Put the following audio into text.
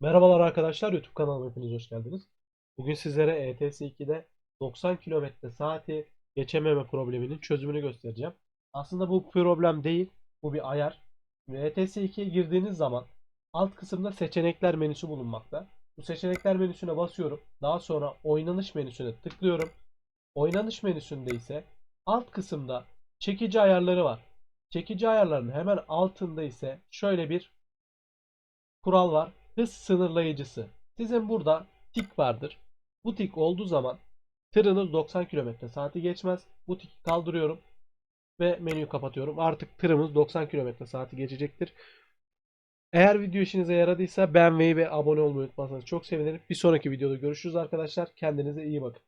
Merhabalar arkadaşlar YouTube kanalıma hepiniz hoş geldiniz. Bugün sizlere E ETS 2'de 90 km saati geçememe probleminin çözümünü göstereceğim. Aslında bu problem değil, bu bir ayar. Ve ETS 2'ye girdiğiniz zaman alt kısımda seçenekler menüsü bulunmakta. Bu seçenekler menüsüne basıyorum. Daha sonra oynanış menüsüne tıklıyorum. Oynanış menüsünde ise alt kısımda çekici ayarları var. Çekici ayarlarının hemen altında ise şöyle bir kural var. Hız sınırlayıcısı. Sizin burada tik vardır. Bu tik olduğu zaman tırınız 90 km saati geçmez. Bu tiki kaldırıyorum ve menüyü kapatıyorum. Artık tırımız 90 km saati geçecektir. Eğer video işinize yaradıysa beğenmeyi ve abone olmayı unutmazsanız çok sevinirim. Bir sonraki videoda görüşürüz arkadaşlar. Kendinize iyi bakın.